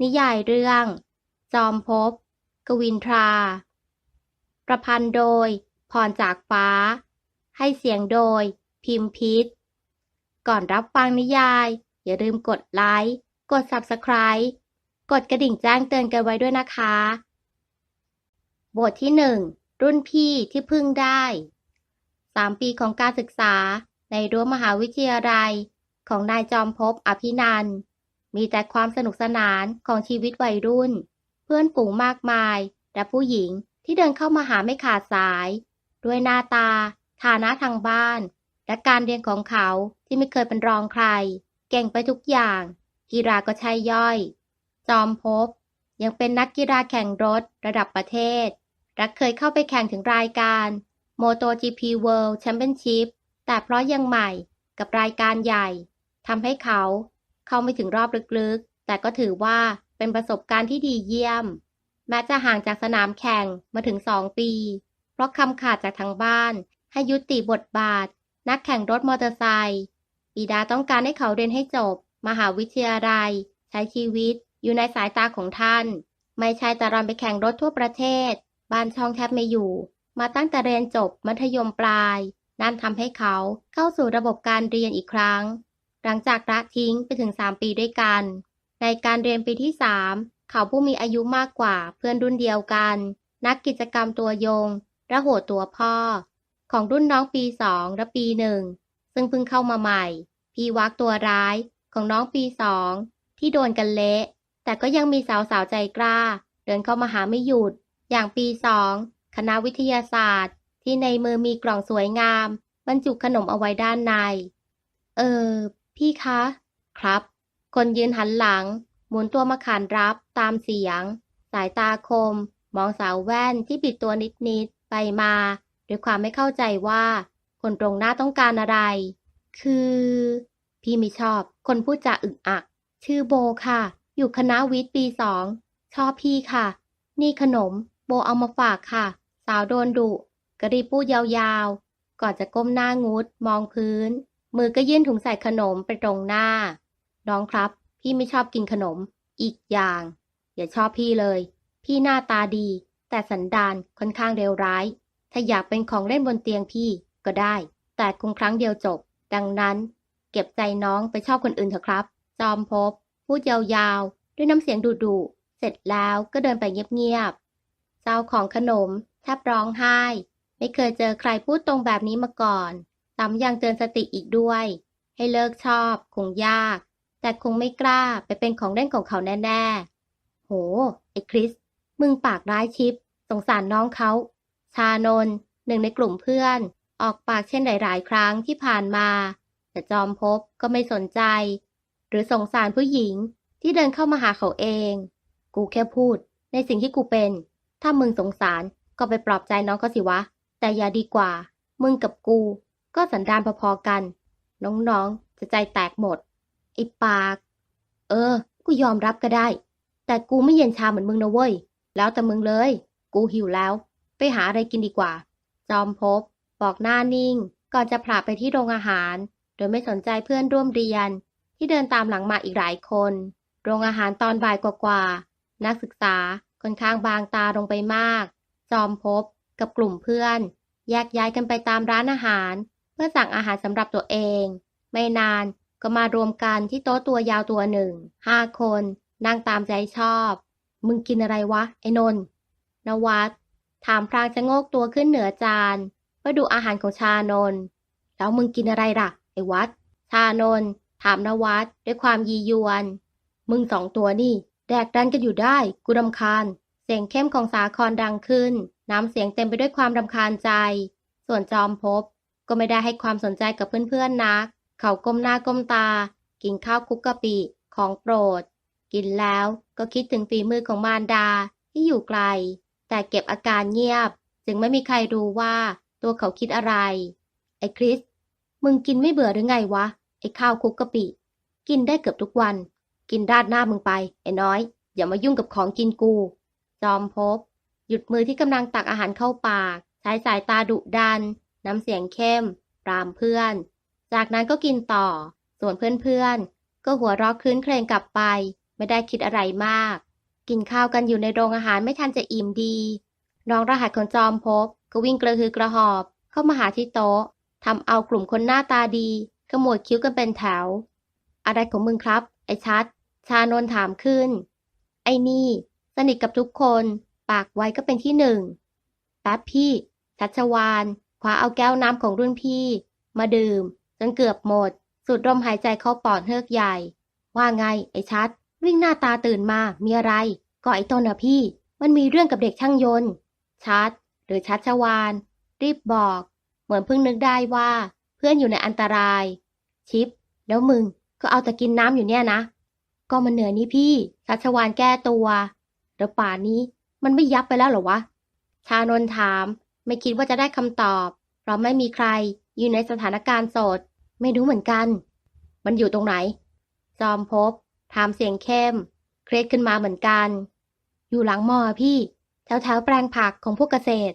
นิยายเรื่อง จอมภพกวินทรา ประพันธ์โดยพรจากฟ้า ให้เสียงโดยพิมพ์พิษ ก่อนรับฟังนิยาย อย่าลืมกดไลค์ กด Subscribe กดกระดิ่งแจ้งเตือนกันไว้ด้วยนะคะ บทที่หนึ่งรุ่นพี่ที่พึ่งได้สามปีของการศึกษาในรั้วมหาวิทยาลัยของนายจอมภพอภินันท์ มีแต่ความสนุกสนานของชีวิตวัยรุ่น เพื่อนฝูงมากมาย และผู้หญิงที่เดินเข้ามาหาไม่ขาดสาย ด้วยหน้าตา ฐานะทางบ้าน และการเรียนของเขาที่ไม่เคยเป็นรองใคร เก่งไปทุกอย่าง กีฬาก็ใช่ย่อย จอมภพยังเป็นนักกีฬาแข่งรถระดับประเทศ และเคยเข้าไปแข่งถึงรายการ MotoGP World Championship แต่เพราะยังใหม่กับรายการใหญ่ทำให้เขา เข้าไม่ถึงรอบลึกๆ แต่ก็ถือว่าเป็นประสบการณ์ที่ดีเยี่ยม แม้จะห่างจากสนามแข่งมาถึงสองปี เพราะคำขาดจากทางบ้าน ให้ยุติบทบาท นักแข่งรถมอเตอร์ไซค์บิดาต้องการให้เขาเรียนให้จบ มหาวิทยาลัย ใช้ชีวิต อยู่ในสายตาของท่าน ไม่ใช่ต่รอนไปแข่งรถทั่วประเทศ บ้านช่องแทบไม่อยู่ มาตั้งแต่เรียนจบมัธยมปลาย นั่นทำให้เขาเข้าสู่ระบบการเรียนอีกครั้ง หลังจากละทิ้งไปถึง 3 ปีด้วยกัน ในการเรียนปีที่ 3 เขาผู้มีอายุมากกว่าเพื่อนรุ่นเดียวกัน นักกิจกรรมตัวยงและโหดตัวพ่อ ของรุ่นน้องปี 2 และปีหนึ่งซึ่งเพิ่งเข้ามาใหม่ พี่วักตัวร้ายของน้องปี 2 ที่โดนกันเละ แต่ก็ยังมีสาวๆใจกล้า เดินเข้ามาหาไม่หยุด อย่างปี 2 คณะวิทยาศาสตร์ ที่ในมือมีกล่องสวยงามบรรจุขนมเอาไว้ด้านใน เออ พี่คะ ครับ คนยืนหันหลัง หมุนตัวมาขานรับตามเสียง สายตาคม มองสาวแว่นที่บิดตัวนิดๆไปมาด้วยความไม่เข้าใจว่า คนตรงหน้าต้องการอะไร คือ พี่ไม่ชอบ คนพูดจาอึกอัก ชื่อโบค่ะ อยู่คณะวิทย์ปีสอง ชอบพี่ค่ะ นี่ขนม โบเอามาฝากค่ะ สาวโดนดุกระรีบพูดยาวๆ ก่อนจะก้มหน้างุดมองพื้น มือก็ยื่นถุงใส่ขนมไปตรงหน้า น้องครับ พี่ไม่ชอบกินขนม อีกอย่าง อย่าชอบพี่เลย พี่หน้าตาดี แต่สันดานค่อนข้างเร็วร้าย ถ้าอยากเป็นของเล่นบนเตียงพี่ก็ได้ แต่คงครั้งเดียวจบ ดังนั้น เก็บใจน้องไปชอบคนอื่นเถอะครับ จอมภพพูดยาวๆ ด้วยน้ำเสียงดุๆเสร็จแล้วก็เดินไปเงียบๆ เจ้าของขนมแทบร้องไห้ ไม่เคยเจอใครพูดตรงแบบนี้มาก่อน ซ้ำยังเตือนสติอีกด้วย ให้เลิกชอบ คงยาก แต่คงไม่กล้าไปเป็นของเล่นของเขาแน่ๆ โห ไอ้คริส มึงปากร้ายชิป สงสารน้องเขา ชานนหนึ่งในกลุ่มเพื่อน ออกปากเช่นหลาย ๆ ครั้งที่ผ่านมา แต่จอมภพก็ไม่สนใจ หรือสงสารผู้หญิงที่เดินเข้ามาหาเขาเอง กูแค่พูด ในสิ่งที่กูเป็น ถ้ามึงสงสารก็ไปปลอบใจน้องเขาสิวะ แต่อย่าดีกว่า มึงกับกู ก็สันดานพอๆกัน น้องๆ จะใจแตกหมด ไอ้ปาก เออ กูยอมรับก็ได้ แต่กูไม่เย็นชาเหมือนมึงนะเว้ย แล้วแต่มึงเลย กูหิวแล้ว ไปหาอะไรกินดีกว่า จอมภพบอกหน้านิ่ง ก่อนจะผลาไปที่โรงอาหาร โดยไม่สนใจเพื่อนร่วมเรียน ที่เดินตามหลังมาอีกหลายคน โรงอาหารตอนบ่ายกว่าๆ นักศึกษาค่อนข้างบางตาลงไปมาก จอมภพกับกลุ่มเพื่อนแยกย้ายกันไปตามร้านอาหาร เพื่อสั่งอาหารสำหรับตัวเอง ไม่นานก็มารวมกันที่โต๊ะตัวยาวตัวหนึ่ง ห้าคน นั่งตามใจชอบ มึงกินอะไรวะ ไอ้นนท์นวัดถามพรางจะโงกตัวขึ้นเหนือจานเพื่อดูอาหารของชานนแล้วมึงกินอะไรล่ะ ไอ้วัด ชานนถามนวัดด้วยความยียวน มึงสองตัวนี่ แดกดันกันอยู่ได้ กูรำคาญ เสียงเข้มของสาครดังขึ้น น้ำเสียงเต็มไปด้วยความรำคาญใจ ส่วนจอมภพ ก็ไม่ได้ให้ความสนใจกับเพื่อนๆนัก เขาก้มหน้าก้มตา กินข้าวคุกกะปิของโปรด กินแล้วก็คิดถึงฝีมือของมารดาที่อยู่ไกล แต่เก็บอาการเงียบ จึงไม่มีใครรู้ว่าตัวเขาคิดอะไร ไอ้คริส มึงกินไม่เบื่อหรือไงวะ ไอ้ข้าวคุกกะปิ กินได้เกือบทุกวัน กินราดหน้ามึงไป ไอ้น้อย อย่ามายุ่งกับของกินกู จอมภพหยุดมือที่กำลังตักอาหารเข้าปาก ใช้สายตาดุดัน น้ำเสียงเข้มปรามเพื่อน จากนั้นก็กินต่อ ส่วนเพื่อนๆ ก็หัวเราะคลื้นเครงกลับไป ไม่ได้คิดอะไรมาก กินข้าวกันอยู่ในโรงอาหารไม่ทันจะอิ่มดี น้องรหัสของจอมภพก็วิ่งกระหือกระหอบ เข้ามาหาที่โต๊ะทำเอากลุ่มคนหน้าตาดีขมวดคิ้วกันเป็นแถว อะไรของมึงครับ ไอ้ชัด ชานนถามขึ้น ไอ้นี่ สนิทกับทุกคน ปากไว้ก็เป็นที่หนึ่งแป๊บพี่ชัชวาน คว้าเอาแก้วน้ำของรุ่นพี่ มาดื่ม จนเกือบหมดสูดลมหายใจเข้าปอดเฮือกใหญ่ ว่าไงไอ้ชัด วิ่งหน้าตาตื่นมามีอะไร ก็ไอ้ต้นอะพี่ มันมีเรื่องกับเด็กช่างยนต์ ชัด หรือชัดชวาน รีบบอก เหมือนเพิ่งนึกได้ว่า เพื่อนอยู่ในอันตราย ชิป แล้วมึงก็เอาแต่กินน้ำอยู่เนี่ยนะ ก็มันเหนื่อยนี่พี่ ชัดชวานแก้ตัวแล้วป่านี้มันไม่ยับไปแล้วหรอวะ ชานนถาม ไม่คิดว่าจะได้คำตอบ เพราะไม่มีใครอยู่ในสถานการณ์โสด ไม่รู้เหมือนกัน มันอยู่ตรงไหน จอมภพถามเสียงเข้ม เครียดขึ้นมาเหมือนกัน อยู่หลังมอพี่ แถวแถวแปลงผักของพวกเกษตร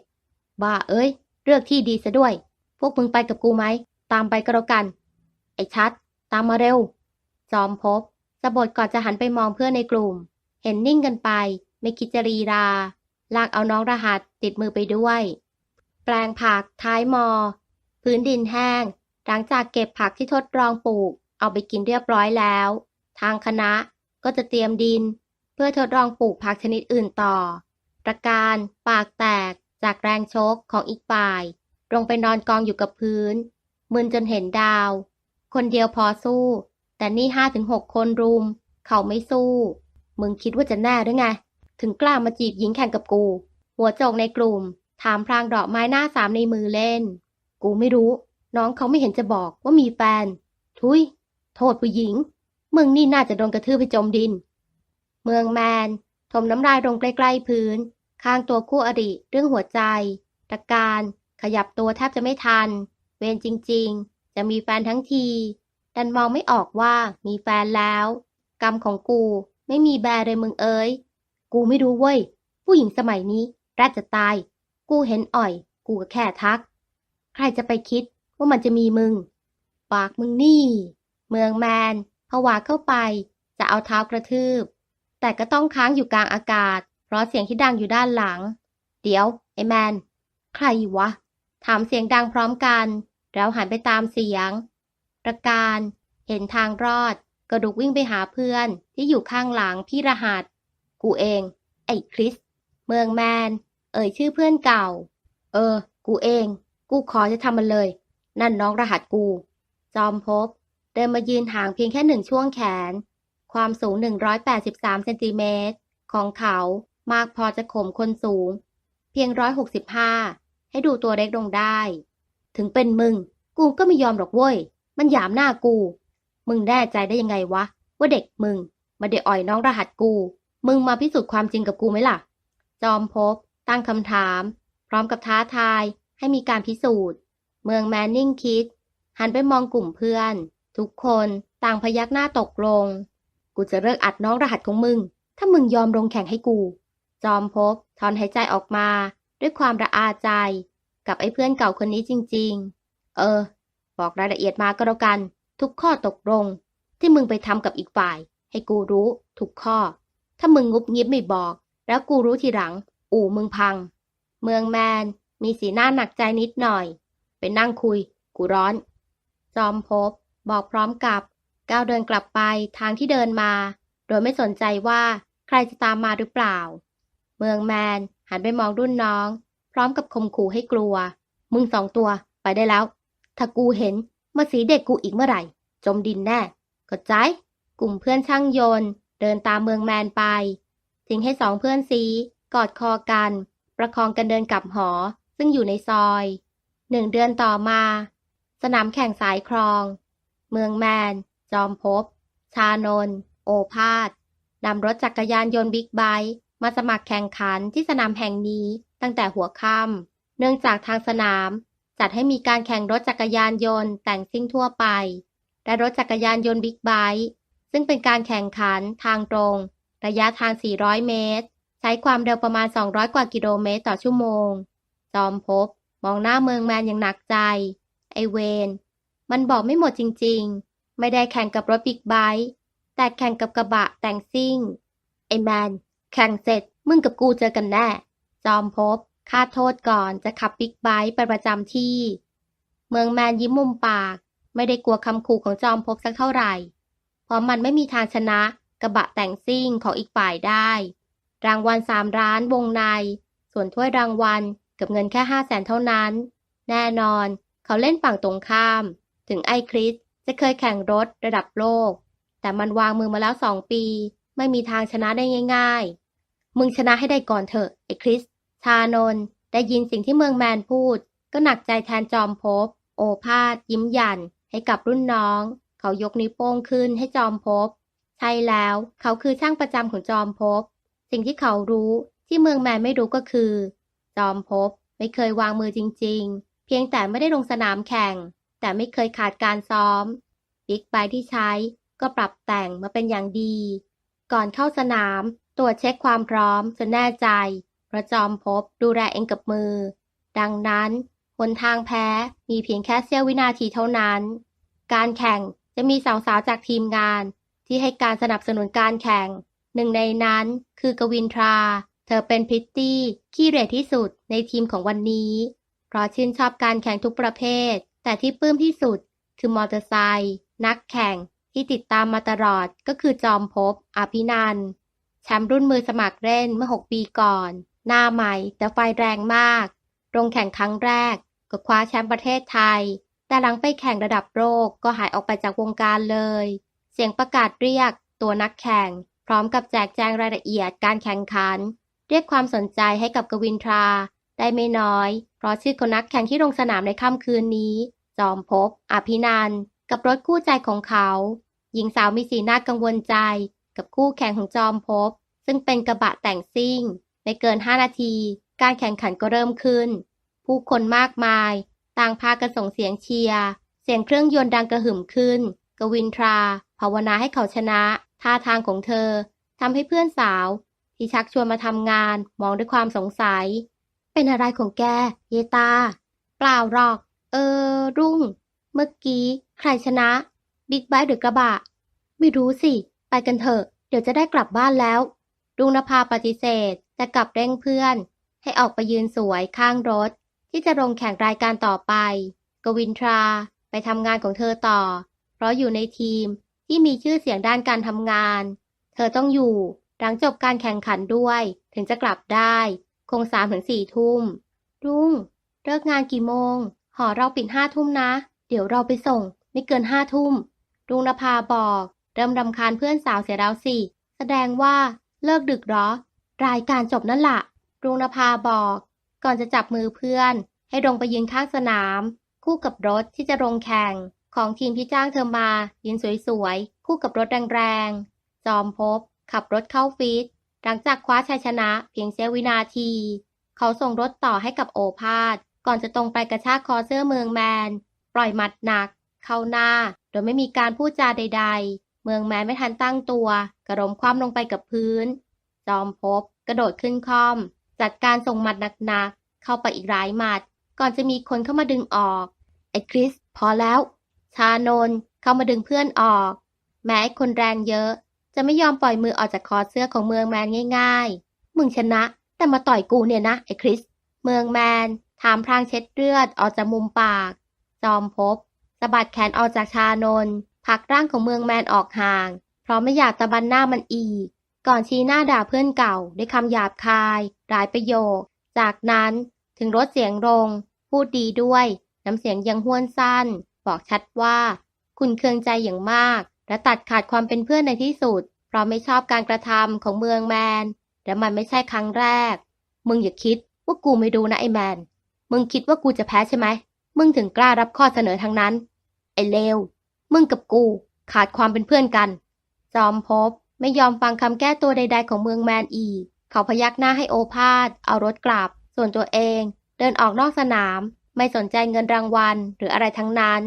บ้าเอ้ย เลือกที่ดีซะด้วย พวกมึงไปกับกูไหม ตามไปก็แล้วกัน ไอ้ชัด ตามมาเร็ว จอมภพสะบดก่อนจะหันไปมองเพื่อนในกลุ่ม เห็นนิ่งกันไป ไม่คิดจะรีรา ลากเอาน้องรหัสติดมือไปด้วย แปลงผัก ท้ายมอ พื้นดินแห้ง หลังจากเก็บผักที่ทดลองปลูก เอาไปกินเรียบร้อยแล้ว ทางคณะก็จะเตรียมดิน เพื่อทดลองปลูกผักชนิดอื่นต่อ ประการ ปากแตก จากแรงชกของอีกฝ่าย ลงไปนอนกองอยู่กับพื้น มึนจนเห็นดาว คนเดียวพอสู้ แต่นี่ห้าถึงหกคนรุม เขาไม่สู้ มึงคิดว่าจะแน่หรือไง ถึงกล้ามาจีบหญิงแข่งกับกู หัวโจกในกลุ่ม ถามพลางดอกไม้หน้าสามในมือเล่น กูไม่รู้ น้องเขาไม่เห็นจะบอกว่ามีแฟน ทุย โทษผู้หญิง มึงนี่น่าจะโดนกระทืบให้จมดิน เมืองแมน ถมน้ำลายลงใกล้ๆพื้น ข้างตัวคู่อริเรื่องหัวใจ ตะการ ขยับตัวแทบจะไม่ทัน เวรจริง ๆ จะมีแฟนทั้งที ดันมองไม่ออกว่ามีแฟนแล้ว กรรมของกูไม่มีแบร์เลยมึงเอ้ย กูไม่รู้เว้ย ผู้หญิงสมัยนี้รัดจะตาย กูเห็นอ่อย กูก็แค่ทัก ใครจะไปคิดว่ามันจะมีมึง ปากมึงนี่ เมืองแมนผวาเข้าไป จะเอาเท้ากระทืบ แต่ก็ต้องค้างอยู่กลางอากาศ เพราะเสียงที่ดังอยู่ด้านหลัง เดี๋ยว ไอ้แมน ใครวะ ถามเสียงดังพร้อมกัน แล้วหันไปตามเสียง ประการ เห็นทางรอด กระดุกวิ่งไปหาเพื่อนที่อยู่ข้างหลังพี่รหัส กูเอง ไอ้คริส เมืองแมน เอ่ยชื่อเพื่อนเก่า เออ กูเอง กูขอจะทำมันเลย นั่นน้องรหัสกู จอมภพเดินมายืนห่างเพียงแค่หนึ่งช่วงแขน ความสูง 183 เซนติเมตร ของเขามากพอจะข่มคนสูง เพียง 165 ให้ดูตัวเล็กลงได้ ถึงเป็นมึง กูก็ไม่ยอมหรอกเว้ย มันหยามหน้ากู มึงแน่ใจได้ยังไงวะ ว่าเด็กมึงมาเดอ่อยน้องรหัสกู มึงมาพิสูจน์ความจริงกับกูไหมล่ะ จอมภพ ตั้งคำถาม พร้อมกับท้าทายให้มีการพิสูจน์ เมืองแมนนิ่งคิด หันไปมองกลุ่มเพื่อน ทุกคนต่างพยักหน้าตกลง กูจะเลิกอัดน้องรหัสของมึง ถ้ามึงยอมลงแข่งให้กู จอมภพถอนหายใจออกมา ด้วยความระอาใจ กับไอ้เพื่อนเก่าคนนี้จริง ๆ เออ บอกรายละเอียดมาก็แล้วกัน ทุกข้อตกลง ที่มึงไปทำกับอีกฝ่าย ให้กูรู้ ทุกข้อ ถ้ามึงงุบงิบไม่บอก แล้วกูรู้ทีหลัง อู่มึงพัง เมืองแมนมีสีหน้าหนักใจนิดหน่อย ไปนั่งคุย กูร้อน จอมพบอกพร้อมกับ ก้าวเดินกลับไปทางที่เดินมา โดยไม่สนใจว่าใครจะตามมาหรือเปล่า เมืองแมนหันไปมองรุ่นน้อง พร้อมกับข่มขู่ให้กลัว มึงสองตัวไปได้แล้ว ถ้ากูเห็นมาสีเด็กกูอีกเมื่อไหร่ จมดินแน่ก็ใจ กลุ่มเพื่อนช่างยนต์ เดินตามเมืองแมนไปทิ้งให้สองเพื่อนซี กอดคอกัน ประคองกันเดินกลับหอ ซึ่งอยู่ในซอย หนึ่งเดือนต่อมา สนามแข่งสายคลอง เมืองแมน จอมภพชานน โอภาสนำรถจักรยานยนต์บิ๊กไบค์มาสมัครแข่งขันที่สนามแห่งนี้ตั้งแต่หัวค่ำเนื่องจากทางสนาม จัดให้มีการแข่งรถจักรยานยนต์แต่งซิ่งทั่วไป และรถจักรยานยนต์บิ๊กไบค์ซึ่งเป็นการแข่งขันทางตรง ระยะทาง 400 เมตร ช้ความเร็วประมาณ 200 กว่ากิโลเมตรต่อชั่วโมง จอมภพมองหน้าเมืองแมนอย่างหนักใจ ไอเวน มันบอกไม่หมดจริงๆ ไม่ได้แข่งกับรถบิ๊กไบค์แต่แข่งกับกระบะแต่งซิ่ง ไอแมน แข่งเสร็จมึงกับกูเจอกันแน่ จอมภพค่าโทษก่อนจะขับบิ๊กไบค์ไปประจำที่ เมืองแมนยิ้มมุมปาก ไม่ได้กลัวคำขู่ของจอมภพสักเท่าไหร่ เพราะมันไม่มีทางชนะกระบะแต่งซิ่งของอีกฝ่ายได้ รางวัลสามร้านวงใน ส่วนถ้วยรางวัลกับเงินแค่ห้าแสนเท่านั้น แน่นอน เขาเล่นฝั่งตรงข้าม ถึงไอ้คริสจะเคยแข่งรถระดับโลก แต่มันวางมือมาแล้วสองปี ไม่มีทางชนะได้ง่าย ๆ มึงชนะให้ได้ก่อนเถอะไอ้คริสชานนได้ยินสิ่งที่เมืองแมนพูด ก็หนักใจแทนจอมภพโอภาสยิ้มยัน ให้กับรุ่นน้อง เขายกนิ้วโป้งขึ้นให้จอมภพใช่แล้ว เขาคือช่างประจำของจอมภพ สิ่งที่เขารู้ที่เมืองแมนไม่รู้ก็คือ จอมภพไม่เคยวางมือจริง ๆ เพียงแต่ไม่ได้ลงสนามแข่ง แต่ไม่เคยขาดการซ้อมบิ๊กไบที่ใช้ก็ปรับแต่งมาเป็นอย่างดี ก่อนเข้าสนามตรวจเช็คความพร้อมจนแน่ใจเพราะจอมภพดูแลเองกับมือ ดังนั้นหนทางแพ้มีเพียงแค่เสี้ยววินาทีเท่านั้น การแข่งจะมีสาวๆจากทีมงานที่ให้การสนับสนุนการแข่ง หนึ่งในนั้นคือกวินทรา เธอเป็นพริตตี้ขี้เหร่ที่สุดในทีมของวันนี้ เพราะชื่นชอบการแข่งทุกประเภท แต่ที่ปลื้มที่สุดคือมอเตอร์ไซค์นักแข่งที่ติดตามมาตลอดก็คือจอมภพอภินันแชมป์รุ่นมือสมัครเล่นเมื่อ 6 ปีก่อน หน้าใหม่แต่ไฟแรงมาก ลงแข่งครั้งแรก ก็คว้าแชมป์ประเทศไทย แต่หลังไปแข่งระดับโลกก็หายออกไปจากวงการเลย เสียงประกาศเรียกตัวนักแข่ง พร้อมกับแจกแจงรายละเอียดการแข่งขัน เรียกความสนใจให้กับกวินทรา ได้ไม่น้อย เพราะชื่อของนักแข่งที่ลงสนามในค่ำคืนนี้ จอมภพอภินันกับรถคู่ใจของเขา หญิงสาวมีสีหน้ากังวลใจ กับคู่แข่งของจอมภพซึ่งเป็นกระบะแต่งซิ่ง ไม่เกิน 5 นาที การแข่งขันก็เริ่มขึ้น ผู้คนมากมาย ต่างพากันส่งเสียงเชียร์ เสียงเครื่องยนต์ดังกระหึ่มขึ้น กวินทรา ภาวนาให้เขาชนะ ท่าทางของเธอทำให้เพื่อนสาว ที่ชักชวนมาทำงานมองด้วยความสงสัย เป็นอะไรของแก เยตา เปล่าหรอก เออ รุ่ง เมื่อกี้ ใครชนะ บิ๊กไบค์หรือกระบะ ไม่รู้สิ ไปกันเถอะ เดี๋ยวจะได้กลับบ้านแล้ว รุ่งนภาปฏิเสธแต่กลับเร่งเพื่อน ให้ออกไปยืนสวยข้างรถ ที่จะลงแข่งรายการต่อไป กวินทราไปทำงานของเธอต่อ เพราะอยู่ในทีม ที่มีชื่อเสียงด้านการทำงาน เธอต้องอยู่หลังจบการแข่งขันด้วย ถึงจะกลับได้ คงสามถึงสี่ทุ่ม รุ่ง เลิกงานกี่โมง หอเราปิดห้าทุ่มนะ เดี๋ยวเราไปส่ง ไม่เกินห้าทุ่ม รุ่งนภาบอก เริ่มรำคาญเพื่อนสาวเสียแล้วสิ แสดงว่าเลิกดึกหรอ รายการจบนั่นละรุ่งนภาบอก ก่อนจะจับมือเพื่อน ให้ลงไปยืนข้างสนาม คู่กับรถที่จะลงแข่ง ของทีมที่จ้างเธอมา ยืนสวยๆ คู่กับรถแรงๆ จอมภพขับรถเข้าฟีดหลังจากคว้าชัยชนะเพียงเสี้ยววินาที เขาส่งรถต่อให้กับโอภาส ก่อนจะตรงไปกระชากคอเสื้อเมืองแมน ปล่อยหมัดหนัก เข้าหน้า โดยไม่มีการพูดจาใด ๆ เมืองแมนไม่ทันตั้งตัว กระโดมคว่ำลงไปกับพื้น จอมภพกระโดดขึ้นคอม จัดการส่งหมัดหนักๆ เข้าไปอีกหลายหมัด ก่อนจะมีคนเข้ามาดึงออก ไอ้คริส พอแล้ว ชานนเข้ามาดึงเพื่อนออก แม้คนแรงเยอะ จะไม่ยอมปล่อยมือออกจากคอเสื้อของเมืองแมนง่าย ๆ มึงชนะ แต่มาต่อยกูเนี่ยนะไอ้คริส เมืองแมนถามพรางเช็ดเลือดออกจากมุมปาก จอมภพสะบัดแขนออกจากชานนผลักร่างของเมืองแมนออกห่าง เพราะไม่อยากตะบันหน้ามันอีก ก่อนชี้หน้าด่าเพื่อนเก่าด้วยคำหยาบคายหลายประโยค จากนั้นถึงลดเสียงลง พูดดีด้วย น้ำเสียงยังห้วนสั้น บอกชัดว่า คุณเคืองใจอย่างมาก และตัดขาดความเป็นเพื่อนในที่สุด เพราะไม่ชอบการกระทำของเมืองแมน และมันไม่ใช่ครั้งแรก มึงอย่าคิดว่ากูไม่ดูนะไอ้แมน มึงคิดว่ากูจะแพ้ใช่ไหม มึงถึงกล้ารับข้อเสนอทั้งนั้น ไอ้เลว มึงกับกูขาดความเป็นเพื่อนกัน จอมภพไม่ยอมฟังคำแก้ตัวใด ๆ ของเมืองแมนอีก เขาพยักหน้าให้โอภาส เอารถกลับ ส่วนตัวเอง เดินออกนอกสนาม ไม่สนใจเงินรางวัลหรืออะไรทั้งนั้น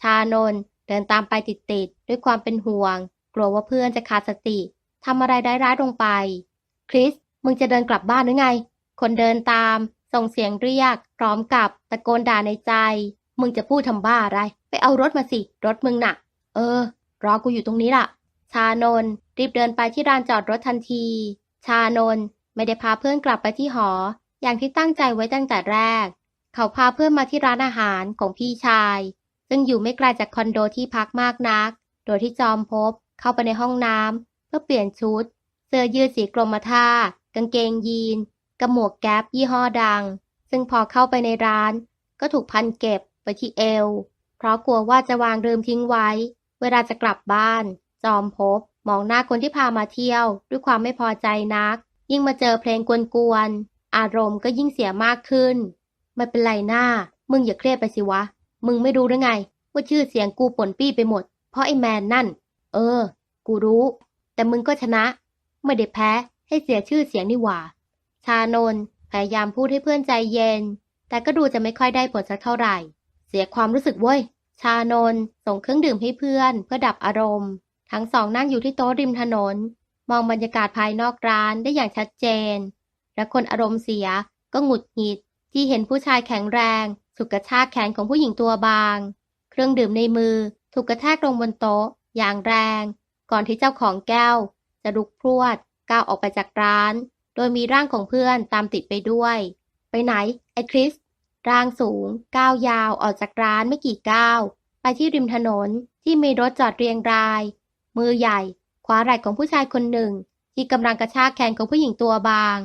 ชานนเดินตามไปติดๆด้วยความเป็นห่วง กลัวว่าเพื่อนจะขาดสติทำอะไรได้ร้ายลงไป คริส มึงจะเดินกลับบ้านหรือไง คนเดินตาม ส่งเสียงเรียก พร้อมกับตะโกนด่าในใจ มึงจะพูดทำบ้าอะไร ไปเอารถมาสิ รถมึงหน่ะเออ รอกูอยู่ตรงนี้ล่ะ ชานนรีบเดินไปที่ลานจอดรถทันที ชานนไม่ได้พาเพื่อนกลับไปที่หอ อย่างที่ตั้งใจไว้ตั้งแต่แรก เขาพาเพื่อนมาที่ร้านอาหารของพี่ชาย ซึ่งอยู่ไม่ไกลจากคอนโดที่พักมากนัก โดยที่จอมพบเข้าไปในห้องน้ำเพื่อเปลี่ยนชุด เสื้อยืดสีกรมท่า กางเกงยีนกับหมวกแก๊ปยี่ห้อดัง ซึ่งพอเข้าไปในร้าน ก็ถูกพันเก็บไปที่เอว เพราะกลัวว่าจะวางลืมทิ้งไว้ เวลาจะกลับบ้าน จอมพบมองหน้าคนที่พามาเที่ยว ด้วยความไม่พอใจนัก ยิ่งมาเจอเพลงกวนๆ อารมณ์ก็ยิ่งเสียมากขึ้น ไม่เป็นไรหน้า มึงอย่าเครียดไปสิวะ มึงไม่รู้หรือไง ว่าชื่อเสียงกูป่นปี้ไปหมด เพราะไอ้แมนนั่น เออ กูรู้ แต่มึงก็ชนะ ไม่ได้แพ้ให้เสียชื่อเสียงนี่หว่า ชานนพยายามพูดให้เพื่อนใจเย็น แต่ก็ดูจะไม่ค่อยได้ผลสักเท่าไหร่ เสียความรู้สึกเว้ย ชานนส่งเครื่องดื่มให้เพื่อน เพื่อดับอารมณ์ ทั้งสองนั่งอยู่ที่โต๊ะริมถนน มองบรรยากาศภายนอกร้านได้อย่างชัดเจน และคนอารมณ์เสียก็หงุดหงิด ที่เห็นผู้ชายแข็งแรง ถูกกระชากแขนของผู้หญิงตัวบาง เครื่องดื่มในมือถูกกระแทกลงบนโต๊ะ อย่างแรง ก่อนที่เจ้าของแก้ว จะลุกพรวดก้าวออกไปจากร้าน โดยมีร่างของเพื่อนตามติดไปด้วย ไปไหน ไอ้คริส ร่างสูง ก้าวยาวออกจากร้านไม่กี่ก้าว ไปที่ริมถนนที่มีรถจอดเรียงราย มือใหญ่คว้าไหล่ของผู้ชายคนหนึ่ง ที่กำลังกระชากแขนของผู้หญิงตัวบาง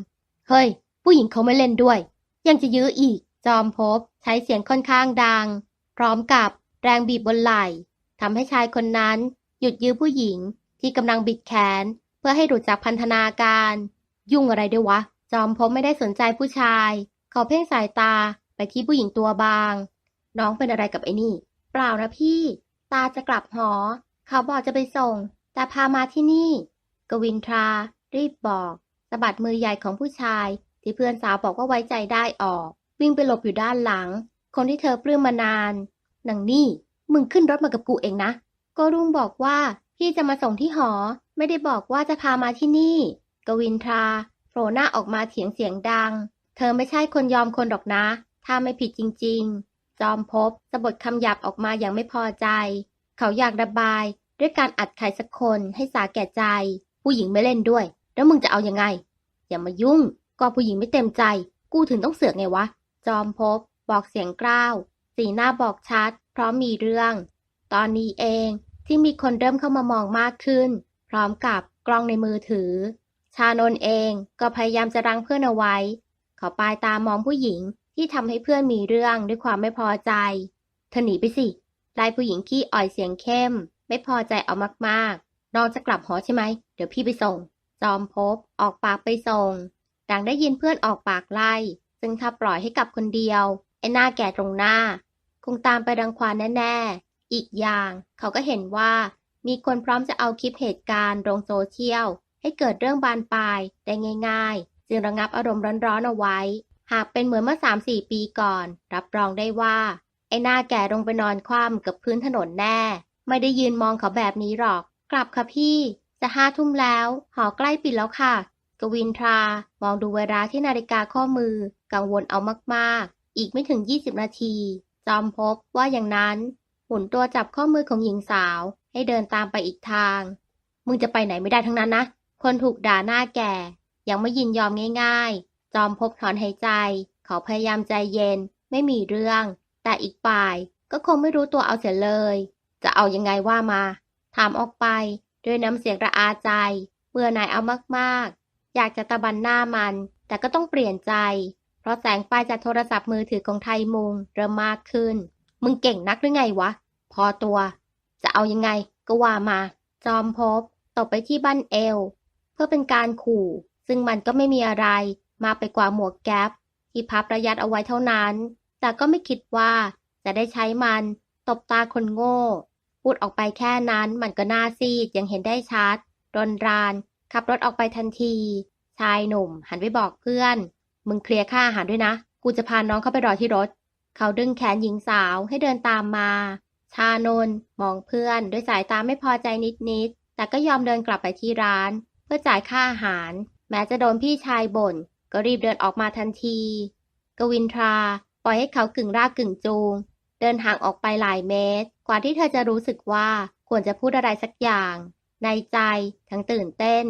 เฮ้ย ผู้หญิงเขาไม่เล่นด้วย ยังจะยื้ออีก จอมพบใช้เสียงค่อนข้างดัง พร้อมกับแรงบีบบนไหล่ทำให้ชายคนนั้น หยุดยื้อผู้หญิงที่กำลังบิดแขน เพื่อให้หลุดจากพันธนาการ ยุ่งอะไรด้วยวะ จอมพบไม่ได้สนใจผู้ชาย เขาเพ่งสายตาไปที่ผู้หญิงตัวบาง น้องเป็นอะไรกับไอ้นี่ เปล่านะพี่ ตาจะกลับหอ เขาบอกจะไปส่ง แต่พามาที่นี่ กวินทรา รีบบอกสะบัดมือใหญ่ของผู้ชาย ที่เพื่อนสาวบอกว่าไว้ใจได้ออก วิ่งไปหลบอยู่ด้านหลัง คนที่เธอปลื้มมานานหนังนี่ มึงขึ้นรถมากับกูเองนะ ก็รุ่งบอกว่าพี่จะมาส่งที่หอ ไม่ได้บอกว่าจะพามาที่นี่ กวินทราโผล่หน้าออกมาเถียงเสียงดัง เธอไม่ใช่คนยอมคนหรอกนะ ถ้าไม่ผิดจริง ๆ จอมพบสะบดคำหยาบออกมาอย่างไม่พอใจ เขาอยากระบาย ด้วยการอัดใครสักคนให้สาแก่ใจ ผู้หญิงไม่เล่นด้วย แล้วมึงจะเอายังไง อย่ามายุ่ง ก็ผู้หญิงไม่เต็มใจ กูถึงต้องเสือกไงวะ จอมพบ บอกเสียงกล้าว สีหน้าบอกชัด เพราะมีเรื่อง ตอนนี้เองที่มีคนเริ่มเข้ามามองมากขึ้น พร้อมกับกล้องในมือถือ ชานนเองก็พยายามจะรังเพื่อนเอาไว้ เขาปลายตามองผู้หญิงที่ทำให้เพื่อนมีเรื่องด้วยความไม่พอใจเธอหนีไปสิไล่ผู้หญิงขี้อ่อยเสียงเข้ม ไม่พอใจเอามากๆน้องจะกลับหอใช่ไหม เดี๋ยวพี่ไปส่ง จอมพบออกปากไปส่ง ดังได้ยินเพื่อนออกปากไล่ ซึ่งถ้าปล่อยให้กลับคนเดียว ไอ้หน้าแก่ตรงหน้า คงตามไปรังควานแน่ ๆ อีกอย่างเขาก็เห็นว่า มีคนพร้อมจะเอาคลิปเหตุการณ์ลงโซเชียล ให้เกิดเรื่องบานปลายได้ง่าย ๆ จึงระงับอารมณ์ร้อนๆเอาไว้ หากเป็นเหมือนเมื่อ3-4ปีก่อน รับรองได้ว่า ไอ้หน้าแก่ลงไปนอนคว่ำกับพื้นถนนแน่ ไม่ได้ยืนมองเขาแบบนี้หรอก กลับค่ะพี่จะห้าทุ่มแล้ว หอใกล้ปิดแล้วค่ะ กวินทรา มองดูเวลาที่นาฬิกาข้อมือ กังวลเอามากๆ อีกไม่ถึง 20 นาที จอมพบว่าอย่างนั้น หมุนตัวจับข้อมือของหญิงสาว ให้เดินตามไปอีกทาง มึงจะไปไหนไม่ได้ทั้งนั้นนะ คนถูกด่าหน้าแก่ ยังไม่ยินยอมง่าย ๆ จอมพบถอนหายใจ เขาพยายามใจเย็น ไม่มีเรื่อง แต่อีกฝ่ายก็คงไม่รู้ตัวเอาเสียเลย จะเอายังไงว่ามา ถามออกไป ด้วยน้ำเสียงระอาใจ เบื่อหน่ายเอามากๆ อยากจะตะบันหน้ามัน แต่ก็ต้องเปลี่ยนใจ เพราะแสงไฟจากโทรศัพท์มือถือของไทยมุงเริ่มมากขึ้น มึงเก่งนักหรือไงวะ พอตัว จะเอายังไง ก็ว่ามา จอมพบตบไปที่บั้นเอว เพื่อเป็นการขู่ ซึ่งมันก็ไม่มีอะไร มาไปกว่าหมวกแก๊ปที่พับระยัดเอาไว้เท่านั้น แต่ก็ไม่คิดว่าจะได้ใช้มัน ตบตาคนโง่ พูดออกไปแค่นั้นมันก็น่าซีดยังเห็นได้ชัดรนราน ขับรถออกไปทันที ชายหนุ่ม หันไปบอกเพื่อน มึงเคลียร์ค่าอาหารด้วยนะ กูจะพาน้องเข้าไปรอที่รถ เขาดึงแขนหญิงสาวให้เดินตามมา ชานนมองเพื่อนด้วยสายตาไม่พอใจนิดๆ แต่ก็ยอมเดินกลับไปที่ร้าน เพื่อจ่ายค่าอาหาร แม้จะโดนพี่ชายบ่น ก็รีบเดินออกมาทันที กวินทราปล่อยให้เขากึ่งรากกึ่งจูง เดินห่างออกไปหลายเมตร กว่าที่เธอจะรู้สึกว่าควรจะพูดอะไรสักอย่าง ในใจ ทั้งตื่นเต้น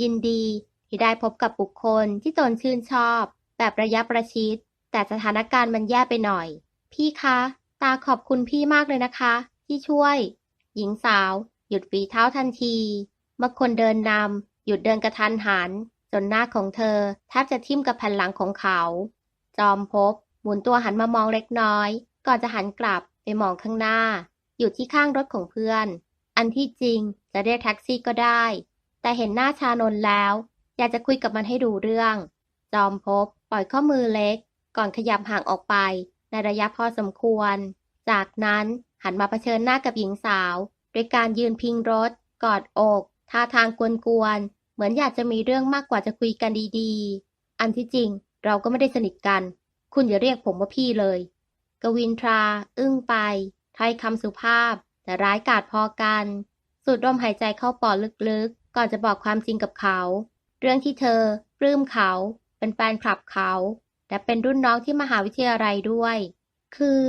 ยินดี ที่ได้พบกับบุคคลที่ตนชื่นชอบ แบบระยะประชิด แต่สถานการณ์มันแย่ไปหน่อย พี่คะ ตาขอบคุณพี่มากเลยนะคะ ที่ช่วย หญิงสาว หยุดฝีเท้าทันทีเมื่อคนเดินนำหยุดเดินกระทันหัน จนหน้าของเธอแทบจะทิ่มกับแผ่นหลังของเขา จอมภพหมุนตัวหันมามองเล็กน้อย ก่อนจะหันกลับไปมองข้างหน้า อยู่ที่ข้างรถของเพื่อน อันที่จริงจะเรียกแท็กซี่ก็ได้ แต่เห็นหน้าชานนแล้ว อยากจะคุยกับมันให้ดูเรื่อง จอมภพปล่อยข้อมือเล็ก ก่อนขยับห่างออกไป ในระยะพอสมควร จากนั้นหันมาเผชิญหน้ากับหญิงสาวด้วยการยืนพิงรถ กอดอกท่าทางกวนๆเหมือนอยากจะมีเรื่องมากกว่าจะคุยกันดีๆ อันที่จริงเราก็ไม่ได้สนิทกัน คุณอย่าเรียกผมว่าพี่เลย กวินทรา อึ้งไปถ้อยคำสุภาพ แต่ร้ายกาจพอกัน สูดลมหายใจเข้าปอดลึกๆ ก่อนจะบอกความจริงกับเขา เรื่องที่เธอ ปลื้มเขา เป็นแฟนคลับเขา และเป็นรุ่นน้องที่มหาวิทยาลัยด้วย คือ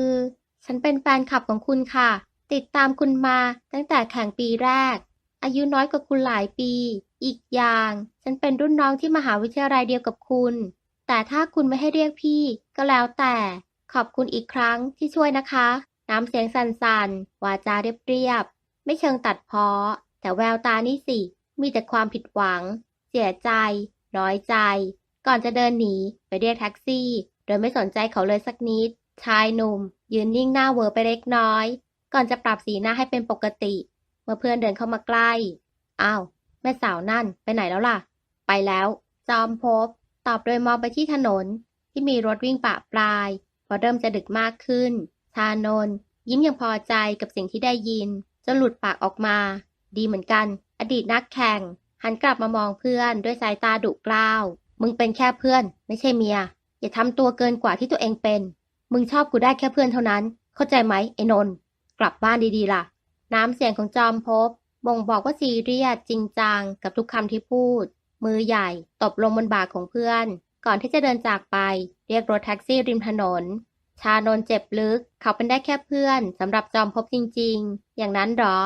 ฉันเป็นแฟนคลับของคุณค่ะ ติดตามคุณมาตั้งแต่แข่งปีแรก อายุน้อยกว่าคุณหลายปี อีกอย่าง ฉันเป็นรุ่นน้องที่มหาวิทยาลัยเดียวกับคุณ แต่ถ้าคุณไม่ให้เรียกพี่ ก็แล้วแต่ ขอบคุณอีกครั้งที่ช่วยนะคะ น้ำเสียงสั่นๆ วาจาเรียบๆ ไม่เชิงตัดพ้อ แต่แววตานี่สิ มีแต่ความผิดหวัง เสียใจ น้อยใจ ก่อนจะเดินหนีไปเรียกแท็กซี่ โดยไม่สนใจเขาเลยสักนิด ชายหนุ่ม ยืนนิ่งหน้าเวอร์ไปเล็กน้อย ก่อนจะปรับสีหน้าให้เป็นปกติ เมื่อเพื่อนเดินเข้ามาใกล้ อ้าว แม่สาวนั่น ไปไหนแล้วล่ะ ไปแล้ว จอมภพตอบโดยมองไปที่ถนน ที่มีรถวิ่งปะปลายเพราะเริ่มจะดึกมากขึ้น ชานนท์ยิ้มอย่างพอใจกับสิ่งที่ได้ยินจนหลุดปากออกมา ดีเหมือนกัน อดีตนักแข่ง หันกลับมามองเพื่อนด้วยสายตาดุกล้าว มึงเป็นแค่เพื่อน ไม่ใช่เมีย อย่าทำตัวเกินกว่าที่ตัวเองเป็น มึงชอบกูได้แค่เพื่อนเท่านั้น เข้าใจไหมไอ้นนท์กลับบ้านดีๆล่ะ น้ำเสียงของจอมภพบ่งบอกว่าซีเรียสจริงจังกับทุกคำที่พูด มือใหญ่ตบลงบนบ่าของเพื่อน ก่อนที่จะเดินจากไป เรียกรถแท็กซี่ริมถนน ชานนเจ็บลึก เขาเป็นได้แค่เพื่อนสำหรับจอมภพจริง ๆ อย่างนั้นหรอ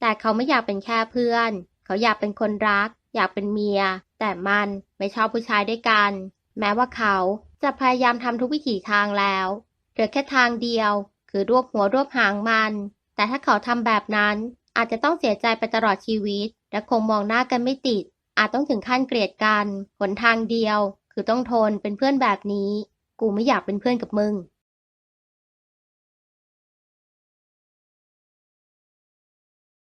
แต่เขาไม่อยากเป็นแค่เพื่อน เขาอยากเป็นคนรัก อยากเป็นเมีย แต่มันไม่ชอบผู้ชายด้วยกัน แม้ว่าเขาจะพยายามทำทุกวิถีทางแล้วเหลือแค่ทางเดียว คือรวบหัวรวบหางมัน แต่ถ้าเขาทำแบบนั้นอาจจะต้องเสียใจไปตลอดชีวิต และคงมองหน้ากันไม่ติด อาจต้องถึงขั้นเกลียดกัน หนทางเดียว คือต้องทนเป็นเพื่อนแบบนี้ กูไม่อยากเป็นเพื่อนกับมึง